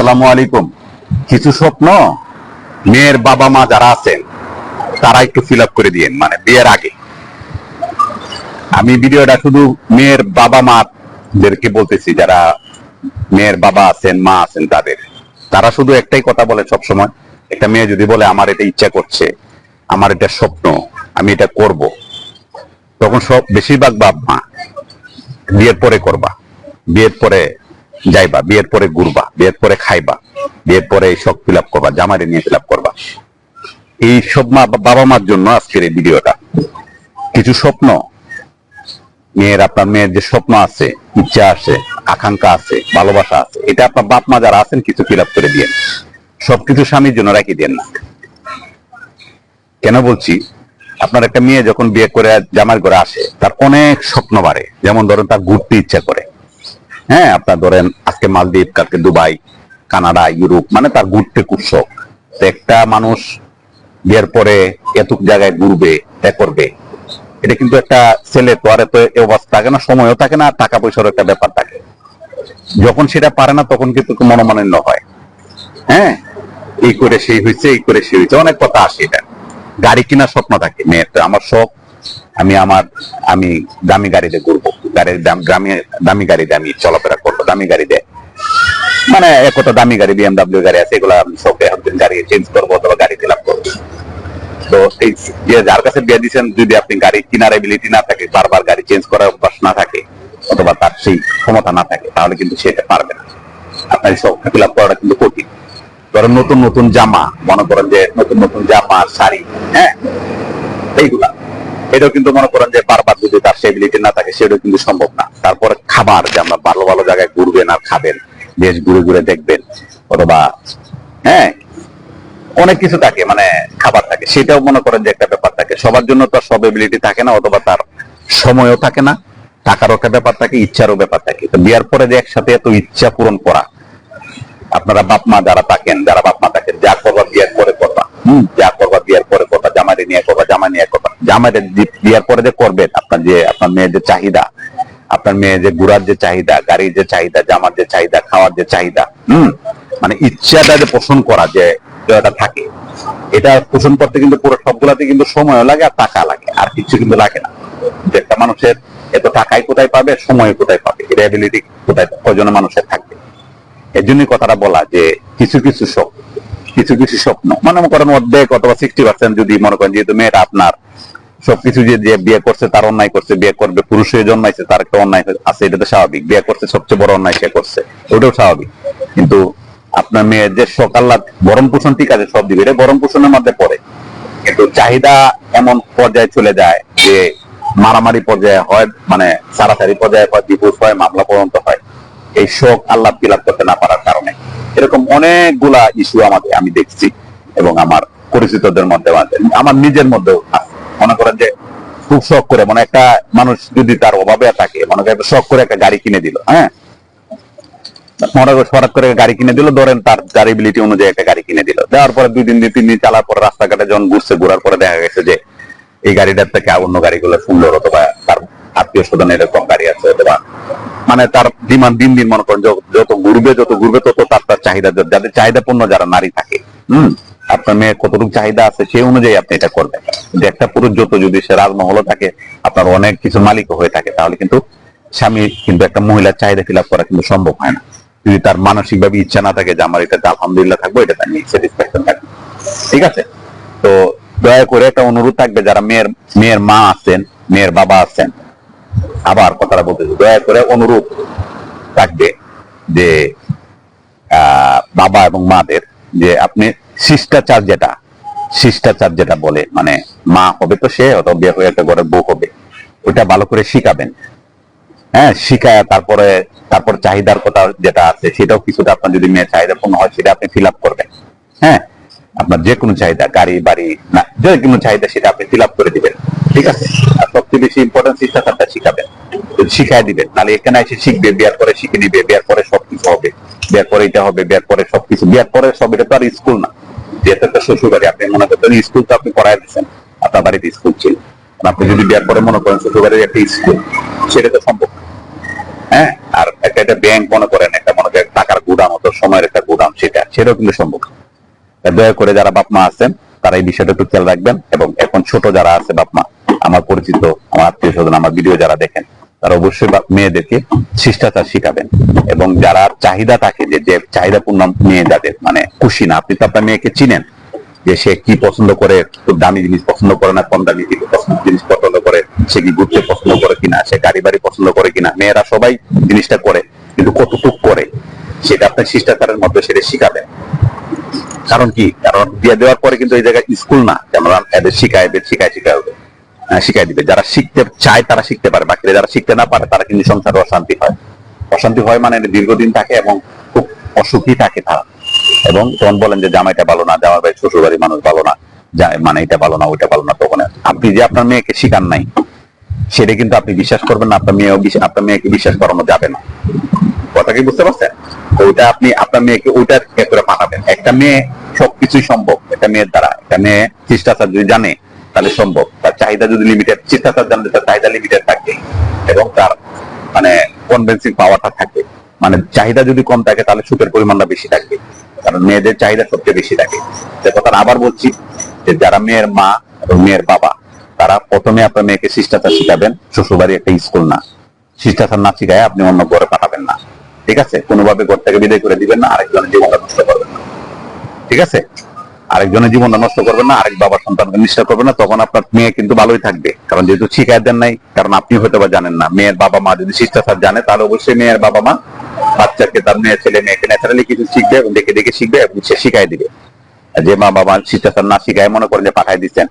আসসালামু আলাইকুম। কিছু স্বপ্ন? মেয়ের বাবা মা যারা আছেন, তারা একটু ফিল আপ করে দিয়েন মানে বিয়ের আগে। আমি ভিডিওটা শুধু মেয়ের বাবা মাদেরকে বলতেছি, যারা মেয়ের বাবা আছেন, মা আছেন তাদের। তারা শুধু একটাই কথা বলে সব সময় একটা মেয়ে যদি বলে, আমার এটা ইচ্ছা করছে, আমার এটা স্বপ্ন, আমি এটা করব। তখন সব বেশিরভাগ বাপ মা বিয়ের পরে করবা। বিয়ের পরে যাইবা, বিয়ের পরে ঘুরবা, বিয়ের পরে খাইবা, বিয়ের পরে শখ ফিল করবা জামারে নিয়ে ফিল করবা। এই সব মা বাবা মার জন্য আজকের এই ভিডিওটা। কিছু স্বপ্ন, মেয়ের আপনার মেয়ের যে স্বপ্ন আছে, ইচ্ছা আছে, আকাঙ্ক্ষা আছে, ভালোবাসা আছে, এটা আপনার বাপ মা যারা আছেন কিছু ফিল আপ করে দিয়ে। সবকিছু স্বামীর জন্য রাখি দেন না। কেন বলছি? আপনার একটা মেয়ে যখন বিয়ে করে জামার ঘরে আসে, তার অনেক স্বপ্ন বাড়ে। যেমন ধরেন তার ঘুরতে ইচ্ছা করে। হ্যাঁ আপনার ধরেন আজকে মালদ্বীপ, কালকে দুবাই, কানাডা, ইউরোপ মানে তার ঘুরতে খুব শখ। তো একটা মানুষ বিয়ের পরে এত জায়গায় ঘুরবে ত্যাগ করবে। এটা কিন্তু একটা ছেলে তো আর এত অবস্থা থাকে না, সময়ও থাকে না টাকা পয়সার একটা ব্যাপার থাকে। যখন সেটা পারে না, তখন কিন্তু মনোমালিন্য হয়। হ্যাঁ এই করে সেই হয়েছে এই করে সেই হয়েছে অনেক কথা আসে এটা। গাড়ি কেনার স্বপ্ন থাকে, মেয়ের আমার শখ। আমি আমার, আমি দামি গাড়িতে ঘুরবো। গাড়ির দাম গ্রামে দামি গাড়িতে আমি চলাফেরা করব, দামি গাড়িতে মানে এক কথা দামি গাড়ি বিএমডাব্লিউ গাড়ি আছে, এগুলো আমি শখে একদিন গাড়ি চেঞ্জ করব অথবা গাড়ি ফিল করব। তো এই যার কাছে বিয়ে দিচ্ছেন যদি আপনি গাড়ি এবিলিটি না থাকে, বারবার গাড়ি চেঞ্জ করার অভ্যাস না থাকে, অথবা তার সেই ক্ষমতা না থাকে, তাহলে কিন্তু সেটা পারবে না। আপনার আপ করাটা কিন্তু কঠিন। ধরেন নতুন নতুন জামা, মনে করেন যে নতুন নতুন জামা, শাড়ি হ্যাঁ এইগুলা। এটাও কিন্তু মনে করেন যে বারবার যদি তার সেবিলিটি না থাকে, সেটাও কিন্তু সম্ভব না। তারপরে খাবার যে আমরা ভালো ভালো জায়গায় ঘুরবেন আর খাবেন, বেশ ঘুরে ঘুরে দেখবেন, অথবা হ্যাঁ অনেক কিছু থাকে মানে খাবার থাকে, সেটাও মনে করেন যে একটা ব্যাপার থাকে। সবার জন্য তো সব এবিলিটি থাকে না, অথবা তার সময়ও থাকে না, টাকারও একটা ব্যাপার থাকে, ইচ্ছারও ব্যাপার থাকে। তো বিয়ার পরে যে একসাথে এত ইচ্ছা পূরণ করা, আপনারা বাপ মা যারা থাকেন, যারা বাপ মা থাকেন, যা করবা বিয়ার পরে করবা। হম, যা জামাইরে নিয়ে করবা জামা নিয়ে করবা। জামাইরে যে- বিয়ার পরে যে করবেন আপনার যে আপনার মেয়ের যে চাহিদা, আপনার মেয়ে যে ঘুরার যে চাহিদা, গাড়ির যে চাহিদা, জামার যে চাহিদা, খাওয়ার যে চাহিদা, হম? মানে ইচ্ছাটা যে পোষণ করা, যে এটা থাকে। এটা পোষণ করতে কিন্তু পুরো সবগুলাতে কিন্তু সময়ও লাগে আর টাকা লাগে, আর কিছু কিন্তু লাগে না। যে একটা মানুষের এত টাকাই কোথায় পাবে সময় কোথায় পাবে এটা অ্যাবিলিটি কোথায় কজনের মানুষের থাকবে। এর জন্যই কথাটা বলা যে কিছু কিছু স্বপ্ন কিছু কিছু স্বপ্ন। মানে করেন অর্ধেক অথবা সিক্সটি পার্সেন্ট যদি মনে করেন যেহেতু মেয়েটা আপনার, সবকিছু যে যে বিয়ে করছে তার অন্যায় করছে, বিয়ে করবে পুরুষ হয়ে জন্মাইছে, তার একটা অন্যায় আছে, এটা তো স্বাভাবিক। বিয়ে করছে, সবচেয়ে বড় অন্যায় সে করছে, ওটাও স্বাভাবিক। কিন্তু আপনার মেয়ের যে সকাল্লা গরম পোষণ ঠিক আছে সব দিকে, এটা গরম পোষণের মধ্যে পড়ে। কিন্তু চাহিদা এমন পর্যায়ে চলে যায় যে মারামারি পর্যায়ে হয় মানে সারাসারি পর্যায়ে হয় ডিভোর্স হয়, মামলা পর্যন্ত হয়। এই শোক আল্লাহ ফিলাপ করতে না পারার কারণে। এরকম অনেকগুলা ইস্যু আমাদের আমি দেখছি এবং আমার পরিচিতদের মধ্যে আমার নিজের মধ্যেও মনে করেন যে খুব শখ করে মানে একটা মানুষ যদি তার অভাবে থাকে, মনে করেন শখ করে একটা গাড়ি কিনে দিল হ্যাঁ? মনে করে হঠাৎ করে গাড়ি কিনে দিল, ধরেন তার যার এবিলিটি অনুযায়ী একটা গাড়ি কিনে দিল। দেওয়ার পরে দুই দিন দিন তিন দিন চালার পরে রাস্তাঘাটে যখন ঘুরছে, ঘোরার পরে দেখা গেছে যে এই গাড়িটার থেকে অন্য গাড়িগুলো সুন্দর অথবা তার আত্মীয় স্বজন এরকম গাড়ি আছে অথবা মানে তার ডিমান্ড দিন দিন মনে করেন, যত- ঘুরবে, যত ঘুরবে, তত তার তার চাহিদা যাদের চাহিদাপূর্ণ যারা নারী থাকে, হম? আপনার মেয়ের কতটুকু চাহিদা আছে সেই অনুযায়ী আপনি এটা করবেন। যে একটা পুরুষ যত যদি সে রাজমহলও থাকে, আপনার অনেক কিছু মালিক হয়ে থাকে, তাহলে কিন্তু স্বামী কিন্তু একটা মহিলার চাহিদা ফিল করা কিন্তু সম্ভব হয় না। যদি তার মানসিক ভাবে ইচ্ছা না থাকে যে আমার এটা আলহামদুলিল্লাহ থাকব, এটা আমি স্যাটিসফ্যাকশন থাকব। ঠিক আছে? তো দয়া করে একটা অনুরোধ থাকবে, যারা মেয়ের মেয়ের মা আছেন, মেয়ের বাবা আছেন আবার কথাটা বলতেছি, দয়া করে অনুরোধ থাকবে যে বাবা এবং মাদের যে আপনি শিষ্টাচার যেটা শিষ্টাচার যেটা বলে মানে মা হবে তো সে, অথবা বিয়ে হয়ে একটা ঘরের বউ হবে ওটা ভালো করে শিখাবেন। হ্যাঁ শিখায় তারপরে, তারপর চাহিদার কথা যেটা আছে, সেটাও কিছুটা আপনার যদি মেয়ের চাহিদা পূর্ণ হয়, সেটা আপনি ফিল আপ করবেন। হ্যাঁ আপনার যে কোনো চাহিদা, গাড়ি, বাড়ি, না যে কোনো চাহিদা সেটা আপনি ফিল করে দিবেন, ঠিক আছে? আর সবচেয়ে বেশি ইম্পর্টেন্ট শিষ্টাচারটা শিখাবেন শিখাই দিবেন তাহলে এখানে এসে শিখবে, বিয়ার পরে শিখে নিবে, বিয়ার পরে সবকিছু হবে, বিয়ার পরে এটা হবে, বিয়ার পরে সবকিছু, বিয়ার পরে সব, এটা তো আর স্কুল না। যেহেতু একটা শ্বশুর বাড়ি আপনি মনে করতেন স্কুল তো আপনি করাই দিচ্ছেন আপনার বাড়িতে স্কুল ছিল। আপনি যদি বিয়ার পরে মনে করেন শ্বশুর বাড়ির একটা স্কুল সেটা তো সম্ভব হ্যাঁ? আর একটা একটা ব্যাংক মনে করেন, একটা মনে করেন টাকার গুদাম, অত সময়ের একটা গুদাম, সেটা, সেটাও কিন্তু সম্ভব দয়া করে যারা বাপ মা আছেন, তারা এই বিষয়টা একটু খেয়াল রাখবেন এবং এখন ছোট যারা আছে বাপ মা, আমার পরিচিত, আমার আত্মীয় স্বজন, আমার ভিডিও যারা দেখেন, তারা অবশ্যই মেয়েদেরকে শিষ্টাচার শিখাবেন এবং যারা চাহিদা থাকে যে যে চাহিদাপূর্ণ মেয়ে যাদের মানে খুশি না, আপনি তো আপনার মেয়েকে চিনেন যে সে কি পছন্দ করে, খুব দামি জিনিস পছন্দ করে না, কম দামি জিনিস পছন্দ করে, সে কি ঘুরতে পছন্দ করে কিনা, সে গাড়ি বাড়ি পছন্দ করে কিনা, মেয়েরা সবাই জিনিসটা করে, কিন্তু কতটুক করে, সেটা আপনার শিষ্টাচারের মধ্যে সেটা শিখাবেন। কারণ কি? কারণ বিয়ে দেওয়ার পরে কিন্তু এই জায়গায় স্কুল না। যেমন এদের শিখায় শিখায় শিখায় হবে শিখাই দিবে। যারা শিখতে চায় তারা শিখতে পারে, বাকিরা যারা শিখতে না পারে তারা কিন্তু সংসারে অশান্তি হয়। অশান্তি হয় মানে দীর্ঘদিন থাকে এবং খুব অসুখী থাকে তারা। এবং তখন বলেন যে জামাইটা ভালো না জামাই ভাই শ্বশুর বাড়ির মানুষ ভালো না। মানে এটা ভালো না, ওইটা ভালো না। তখন আপনি যে আপনার মেয়েকে শিখান নাই, সেটা কিন্তু আপনি বিশ্বাস করবেন না, আপনার মেয়েও আপনার মেয়েকে বিশ্বাস করানো যাবে না। কথা কি বুঝতে পারছেন? ওইটা আপনি, আপনার মেয়েকে ওইটা কে করে পাঠাবেন একটা মেয়ে সবকিছুই সম্ভব। একটা মেয়ের দ্বারা। একটা মেয়ে শিষ্টাচার যদি জানে, তাহলে সম্ভব। তার চাহিদা যদি লিমিটেড শিষ্টাচার জানলে তার চাহিদা লিমিটেড থাকবে এবং তার মানে কনভেন্সিং পাওয়ারটা থাকবে মানে চাহিদা যদি কম থাকে, তাহলে সুখের পরিমাণটা বেশি থাকবে। কারণ মেয়েদের চাহিদা সবচেয়ে বেশি থাকে। যে কথা আবার বলছি যে, যারা মেয়ের মা এবং মেয়ের বাবা, তারা প্রথমে আপনার মেয়েকে শিষ্টাচার শিখাবেন। শ্বশুরবাড়ি একটা স্কুল না। শিষ্টাচার না শিখায় আপনি অন্য ঘরে পাঠাবেন না। ঠিক আছে? কোনোভাবে ঘর থেকে বিদায় করে দিবেন না, আরেকজনের জীবনটা নষ্ট করবেন না। ঠিক আছে? আরেকজনের জীবনটা নষ্ট করবেন না, আরেক বাবার সন্তানকে নিষ্ঠা করবেন না, তখন আপনার মেয়ে কিন্তু ভালোই থাকবে। কারণ যেহেতু শিখায় দেন নাই, কারণ আপনি হয়তো বা জানেন না। মেয়ের বাবা মা যদি শিষ্টাচার জানে, তাহলে অবশ্যই মেয়ের বাবা মা বাচ্চাকে তার মেয়ে, ছেলে, মেয়েকে ন্যাচারালি কিছু শিখবে এবং দেখে দেখে শিখবে এবং সে শিখাই দিবে। যে মা বাবা শিষ্টাচার না শিখায়, মনে করেন যে পাঠাই দিচ্ছেন।